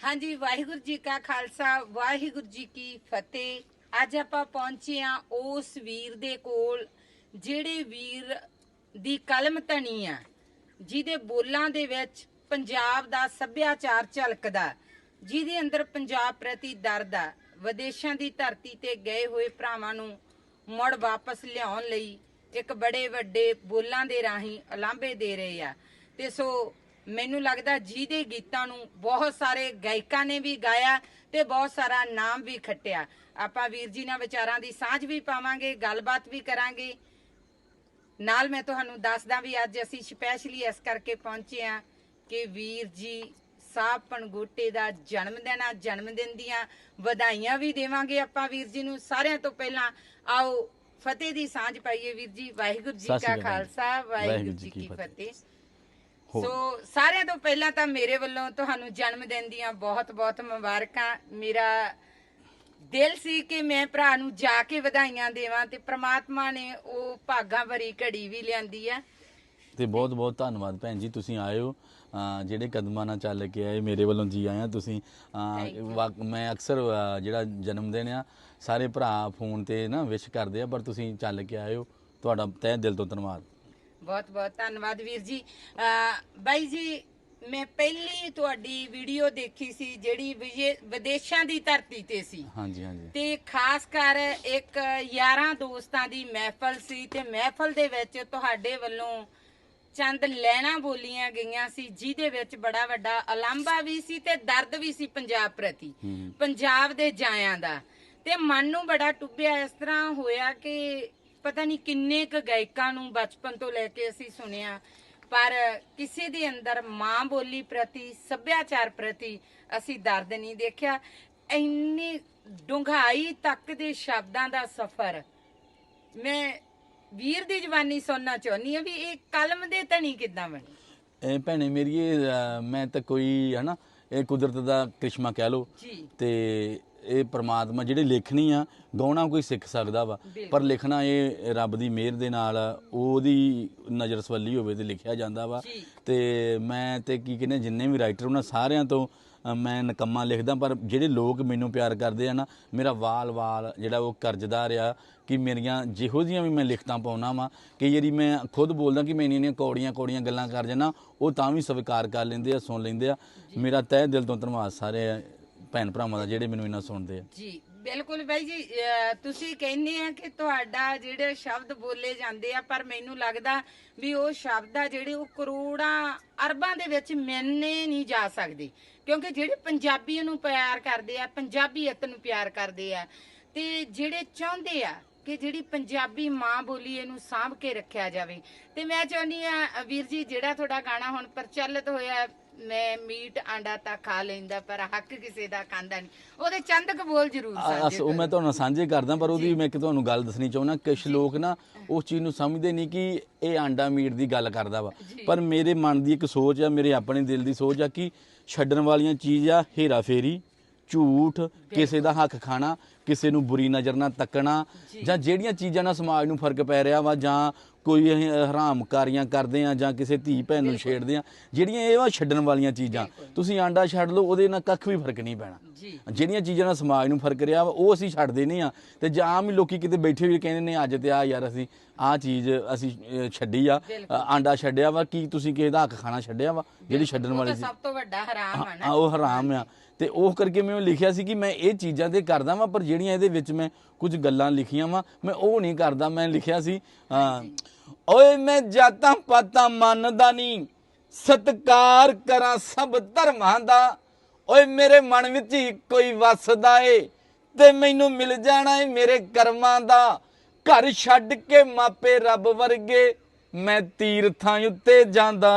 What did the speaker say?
ਹਾਂਜੀ, ਵਾਹਿਗੁਰੂ ਜੀ ਕਾ ਖਾਲਸਾ, ਵਾਹਿਗੁਰੂ ਜੀ ਕੀ ਫਤਿਹ। ਅੱਜ ਆਪਾਂ ਪਹੁੰਚੇ ਆ ਉਸ ਵੀਰ ਦੇ ਕੋਲ, ਜਿਹੜੇ ਵੀਰ ਦੀ ਕਲਮ ਧਣੀ ਆ, ਜਿਹਦੇ ਬੋਲਾਂ ਦੇ ਵਿੱਚ ਪੰਜਾਬ ਦਾ ਸੱਭਿਆਚਾਰ ਝਲਕਦਾ, ਜਿਹਦੇ ਅੰਦਰ ਪੰਜਾਬ ਪ੍ਰਤੀ ਦਰਦ ਆ, ਵਿਦੇਸ਼ਾਂ ਦੀ ਧਰਤੀ ਤੇ ਗਏ ਹੋਏ ਭਰਾਵਾਂ ਨੂੰ ਮੁੜ ਵਾਪਸ ਲਿਆਉਣ ਲਈ ਇੱਕ ਬੜੇ ਵੱਡੇ ਬੋਲਾਂ ਦੇ ਰਾਹੀਂ ਅਲਾਂਭੇ ਦੇ ਰਹੇ ਆ। ਤੇ ਸੋ ਮੈਨੂੰ ਲੱਗਦਾ ਜਿਹਦੇ ਗੀਤਾਂ ਨੂੰ ਬਹੁਤ ਸਾਰੇ ਗਾਇਕਾਂ ਨੇ ਵੀ ਗਾਇਆ ਤੇ ਬਹੁਤ ਸਾਰਾ ਨਾਮ ਵੀ ਖੱਟਿਆ। ਆਪਾਂ ਵੀਰ ਜੀ ਨਾਲ ਵਿਚਾਰਾਂ ਦੀ ਸਾਂਝ ਵੀ ਪਾਵਾਂਗੇ ਗੱਲਬਾਤ ਵੀ ਕਰਾਂਗੇ। ਨਾਲ ਮੈਂ ਤੁਹਾਨੂੰ ਦੱਸਦਾ ਵੀ ਅੱਜ ਅਸੀਂ ਸਪੈਸ਼ਲੀ ਇਸ ਕਰਕੇ ਪਹੁੰਚੇ ਆ ਕਿ ਵੀਰ ਜੀ ਸਾਹਿਬ ਪਣਗੋਟੇ ਦਾ ਜਨਮ ਦਿਨ ਆ ਜਨਮ ਦਿਨ ਦੀਆਂ ਵਧਾਈਆਂ ਵੀ ਦੇਵਾਂਗੇ ਆਪਾਂ ਵੀਰ ਜੀ ਨੂੰ। ਸਾਰਿਆਂ ਤੋਂ ਪਹਿਲਾਂ ਆਓ ਫਤਿਹ ਦੀ ਸਾਂਝ ਪਾਈਏ ਵੀਰ ਜੀ। ਵਾਹਿਗੁਰੂ ਜੀ ਕਾ। ਖਾਲਸਾ ਵਾਹਿਗੁਰੂ ਜੀ ਕੀ ਫਤਿਹ। ਸੋ ਸਾਰਿਆਂ ਤੋਂ ਪਹਿਲਾਂ ਤਾਂ ਮੇਰੇ ਵੱਲੋਂ ਤੁਹਾਨੂੰ ਜਨਮ ਦਿਨ ਦੀਆਂ ਬਹੁਤ-ਬਹੁਤ ਮੁਬਾਰਕਾਂ। ਮੇਰਾ ਦਿਲ ਸੀ ਕਿ ਮੈਂ ਭਰਾ ਨੂੰ ਜਾ ਕੇ ਵਧਾਈਆਂ ਦੇਵਾਂ ਤੇ ਪ੍ਰਮਾਤਮਾ ਨੇ ਉਹ ਭਾਗਾਂ ਭਰੀ ਘੜੀ ਵੀ ਲਿਆਂਦੀ ਆ। ਤੇ ਬਹੁਤ ਬਹੁਤ ਧੰਨਵਾਦ ਭੈਣ ਜੀ ਤੁਸੀਂ ਆਏ ਹੋ। ਜਿਹੜੇ ਕਦਮਾਂ ਨਾਲ ਚੱਲ ਕੇ ਆਏ ਮੇਰੇ ਵੱਲੋਂ ਜੀ ਆਇਆਂ ਤੁਸੀਂ। ਮੈਂ ਅਕਸਰ ਜਿਹੜਾ ਜਨਮ ਦਿਨ ਆ ਸਾਰੇ ਭਰਾ ਫੋਨ ਤੇ ਨਾ ਵਿਸ਼ ਕਰਦੇ ਆ ਪਰ ਤੁਸੀਂ ਚੱਲ ਕੇ ਆਏ ਹੋ। ਤੁਹਾਡਾ ਤਹਿ ਦਿਲ ਤੋਂ ਧੰਨਵਾਦ। ਬਹੁਤ ਬਹੁਤ ਧੰਨਵਾਦ ਵੀਰ ਜੀ। ਬਾਈ ਜੀ ਮੈਂ ਪਹਿਲੀ ਤੁਹਾਡੀ ਵੀਡੀਓ ਦੇਖੀ ਸੀ ਜਿਹੜੀ ਵਿਜੇ- ਵਿਦੇਸ਼ਾਂ ਦੀ ਧਰਤੀ ਤੇ ਸੀ। ਹਾਂਜੀ ਹਾਂਜੀ। ਤੇ ਖਾਸ ਕਰ ਇੱਕ ਯਾਰਾਂ ਦੋਸਤਾਂ ਦੀ ਮਹਿਫਲ ਸੀ ਤੇ ਮਹਿਫਲ ਦੇ ਵਿੱਚ ਤੁਹਾਡੇ ਵੱਲੋਂ ਚੰਦ ਲੈਣਾ ਬੋਲੀਆਂ ਗਈਆਂ ਸੀ ਜਿਹਦੇ ਵਿੱਚ ਬੜਾ ਵੱਡਾ ਅਲੰਭਾ ਵੀ ਸੀ ਤੇ ਦਰਦ ਵੀ ਸੀ ਪੰਜਾਬ ਪ੍ਰਤੀ ਹੂੰ। ਪੰਜਾਬ ਦੇ ਜਾਇਆਂ ਦਾ। ਤੇ ਮਨ ਨੂੰ ਬੜਾ ਟੁੱਬਿਆ ਇਸ ਤਰ੍ਹਾਂ ਹੋਇਆ ਕਿ ਪਤਾ ਨਹੀਂ ਕਿੰਨੇ ਕੁ ਗਾਇਕਾਂ ਨੂੰ ਬਚਪਨ ਤੋਂ ਲੈ ਕੇ ਅਸੀਂ ਸੁਣਿਆ ਪਰ ਕਿਸੇ ਦੇ ਅੰਦਰ ਮਾਂ ਬੋਲੀ ਪ੍ਰਤੀ ਸੱਭਿਆਚਾਰ ਪ੍ਰਤੀ ਅਸੀਂ ਦਰਦ ਨਹੀਂ ਦੇਖਿਆ। ਇੰਨੀ ਡੂੰਘਾਈ ਤੱਕ ਦੇ ਸ਼ਬਦਾਂ ਦਾ ਸਫ਼ਰ। ਮੈਂ ਵੀਰ ਦੀ ਜ਼ਬਾਨੀ ਸੁਣਨਾ ਚਾਹੁੰਦੀ ਆ ਵੀ ਇਹ ਕਲਮ ਦੇ ਧਣੀ ਕਿੱਦਾਂ ਬਣੀ? ਇਹ ਭੈਣੇ ਮੇਰੀ ਮੈਂ ਤਾਂ ਕੋਈ ਹਨਾ ਇਹ ਕੁਦਰਤ ਦਾ ਕ੍ਰਿਸ਼ਮਾ ਕਹਿ ਲਓ ਜੀ। ਤੇ ਇਹ ਪ੍ਰਮਾਤਮਾ ਜਿਹੜੇ ਲਿਖਣੀ ਆ ਗਾਉਣਾ ਕੋਈ ਸਿੱਖ ਸਕਦਾ ਵਾ। ਪਰ ਲਿਖਣਾ ਇਹ ਰੱਬ ਦੀ ਮਿਹਰ ਦੇ ਨਾਲ ਉਹਦੀ ਨਜ਼ਰ ਸਵੱਲੀ ਹੋਵੇ ਤੇ ਲਿਖਿਆ ਜਾਂਦਾ ਵਾ। ਤੇ ਮੈਂ ਤੇ ਕੀ ਕਹਿੰਦੇ ਜਿੰਨੇ ਵੀ ਰਾਈਟਰ ਉਹਨਾਂ ਸਾਰਿਆਂ ਤੋਂ ਮੈਂ ਨਕਮਾ ਲਿਖਦਾ ਪਰ ਜਿਹੜੇ ਲੋਕ ਮੈਨੂੰ ਪਿਆਰ ਕਰਦੇ ਆ ਨਾ ਮੇਰਾ ਵਾਲ-ਵਾਲ ਜਿਹੜਾ ਉਹ ਕਰਜ਼ਦਾ ਰਿਹਾ ਕਿ ਮੇਰੀਆਂ ਜਿਹੋ ਜੀਆਂ ਵੀ ਮੈਂ ਲਿਖਤਾਂ ਪਾਉਣਾ ਵਾ ਕਿ ਜਿਹੜੀ ਮੈਂ ਖੁਦ ਬੋਲਦਾ ਕਿ ਮੈਂ ਇੰਨੀਆਂ ਕੌੜੀਆਂ ਕੌੜੀਆਂ ਗੱਲਾਂ ਕਰ ਜਾਣਾ ਉਹ ਤਾਂ ਵੀ ਸਵੀਕਾਰ ਕਰ ਲੈਂਦੇ ਆ ਸੁਣ ਲੈਂਦੇ ਆ ਮੇਰਾ ਤਹਿ ਦਿਲ ਤੋਂ ਧੰਨਵਾਦ ਸਾਰੇ ਭੈਣ ਭਰਾਵਾਂ ਦਾ ਜਿਹੜੇ ਮੈਨੂੰ ਇੰਨਾ ਸੁਣਦੇ ਆ। ਜੀ, ਬਿਲਕੁਲ ਬਾਈ ਜੀ, ਅਹ, ਤੁਸੀਂ ਕਹਿੰਦੇ ਆ ਕਿ ਤੁਹਾਡਾ ਜਿਹੜੇ ਸ਼ਬਦ ਬੋਲੇ ਜਾਂਦੇ ਆ, ਪਰ ਮੈਨੂੰ ਲੱਗਦਾ ਵੀ ਉਹ ਸ਼ਬਦ ਆ ਜਿਹੜੇ ਉਹ ਕਰੋੜਾਂ ਅਰਬਾਂ ਦੇ ਵਿੱਚ ਮਿਲਨੇ ਨਹੀਂ ਜਾ ਸਕਦੇ। ਕਿਉਂਕਿ ਜਿਹੜੇ ਪੰਜਾਬੀ ਨੂੰ ਪਿਆਰ ਕਰਦੇ ਆ ਪੰਜਾਬੀਅਤ ਨੂੰ ਪਿਆਰ ਕਰਦੇ ਆ, ਤੇ ਜਿਹੜੇ ਚਾਹੁੰਦੇ ਆ ਕਿ ਜਿਹੜੀ ਪੰਜਾਬੀ ਮਾਂ ਬੋਲੀ ਇਹਨੂੰ ਸਾਂਭ ਕੇ ਰੱਖਿਆ ਜਾਵੇ। ਤੇ ਮੈਂ ਚਾਹੁੰਦੀ ਆ ਵੀਰ ਜੀ ਜਿਹੜਾ ਤੁਹਾਡਾ ਗਾਣਾ ਹੁਣ ਪ੍ਰਚਲਿਤ ਹੋਇਆ ਮੈਂ ਮੀਟ ਆਂਡਾ ਤਾਂ ਖਾ ਲੈਂਦਾ ਪਰ ਹੱਕ ਕਿਸੇ ਦਾ ਖਾਂਦਾ ਨਹੀਂ। ਉਹਦੇ ਚੰਦ ਕੁ ਬੋਲ ਜ਼ਰੂਰ ਸਾਂਝੇ ਉਹ ਮੈਂ ਤੁਹਾਨੂੰ ਸਾਂਝੇ ਕਰਦਾ ਪਰ ਉਹਦੀ ਮੈਂ ਇੱਕ ਤੁਹਾਨੂੰ ਗੱਲ ਦੱਸਣੀ ਚਾਹੁੰਦਾ ਕੁਝ ਲੋਕ ਨਾ ਉਸ ਚੀਜ਼ ਨੂੰ ਸਮਝਦੇ ਨਹੀਂ ਕਿ ਇਹ ਆਂਡਾ ਮੀਟ ਦੀ ਗੱਲ ਕਰਦਾ ਵਾ। ਪਰ ਮੇਰੇ ਮਨ ਦੀ ਇੱਕ ਸੋਚ ਆ ਮੇਰੇ ਆਪਣੇ ਦਿਲ ਦੀ ਸੋਚ ਆ ਕਿ ਛੱਡਣ ਵਾਲੀਆਂ ਚੀਜ਼ ਆ ਹੇਰਾ ਫੇਰੀ। ਝੂਠ ਕਿਸੇ ਦਾ ਹੱਕ ਖਾਣਾ ਕਿਸੇ ਨੂੰ ਬੁਰੀ ਨਜ਼ਰ ਨਾਲ ਤੱਕਣਾ ਜਾਂ। ਜਿਹੜੀਆਂ ਚੀਜ਼ਾਂ ਨਾਲ ਸਮਾਜ ਨੂੰ ਫ਼ਰਕ ਪੈ ਰਿਹਾ ਵਾ ਜਾਂ ਕੋਈ ਅਸੀਂ ਹਰਾਮਕਾਰੀਆਂ ਕਰਦੇ ਆ ਜਾਂ ਕਿਸੇ ਧੀ ਭੈਣ ਨੂੰ ਛੇੜਦੇ ਆ ਜਿਹੜੀਆਂ ਇਹ ਵਾ ਛੱਡਣ ਵਾਲੀਆਂ ਚੀਜ਼ਾਂ ਤੁਸੀਂ ਆਂਡਾ ਛੱਡ ਲਓ ਉਹਦੇ ਨਾਲ ਕੱਖ ਵੀ ਫ਼ਰਕ ਨਹੀਂ ਪੈਣਾ। ਜਿਹੜੀਆਂ ਚੀਜ਼ਾਂ ਨਾਲ ਸਮਾਜ ਨੂੰ ਫ਼ਰਕ ਰਿਹਾ ਵਾ ਉਹ ਅਸੀਂ ਛੱਡਦੇ ਨਹੀਂ ਆ। ਤੇ ਜਾਂ ਆਮ ਹੀ ਲੋਕੀ ਕਿਤੇ ਬੈਠੇ ਹੋਏ ਕਹਿੰਦੇ ਨੇ ਅੱਜ ਤੇ ਆ ਯਾਰ ਅਸੀਂ ਆ ਚੀਜ਼ ਅਸੀਂ ਛੱਡੀ ਆ ਆਂਡਾ ਛੱਡਿਆ ਵਾ ਕੀ ਤੁਸੀਂ ਕਿਸੇ ਦਾ ਹੱਕ ਖਾਣਾ ਛੱਡਿਆ ਵਾ ਜਿਹੜੀ ਛੱਡਣ ਵਾਲੀ ਸੀ? ਸਭ ਤੋਂ ਵੱਡਾ ਹਰਾਮ ਆ ਆ ਨਾ। ਉਹ ਹਰਾਮ ਆ। ਤੇ ਉਹ ਕਰਕੇ ਮੈਂ ਲਿਖਿਆ ਸੀ ਕਿ ਮੈਂ ਇਹ ਚੀਜ਼ਾਂ ਤੇ ਕਰਦਾ ਵਾਂ, ਪਰ ਜਿਹੜੀਆਂ ਇਹਦੇ ਵਿੱਚ ਮੈਂ ਕੁਝ ਗੱਲਾਂ ਲਿਖੀਆਂ ਵਾਂ, ਮੈਂ ਉਹ ਨਹੀਂ ਕਰਦਾ, ਮੈਂ ਲਿਖਿਆ ਸੀ ਓਏ ਮੈਂ ਜਾਤਾਂ ਪਾਤਾਂ ਮੰਨਦਾ ਨਹੀਂ, ਸਤਕਾਰ ਕਰਾਂ ਸਭ ਧਰਮਾਂ ਦਾ। ਓਏ ਮੇਰੇ ਮਨ ਵਿੱਚ ਹੀ ਕੋਈ ਵਸਦਾ ਏ, ਤੇ ਮੈਨੂੰ ਮਿਲ ਜਾਣਾ ਏ ਮੇਰੇ ਕਰਮਾਂ ਦਾ। ਘਰ ਛੱਡ ਕੇ ਮਾਪੇ ਰੱਬ ਵਰਗੇ, ਮੈਂ ਤੀਰਥਾਂ ਉੱਤੇ ਜਾਂਦਾ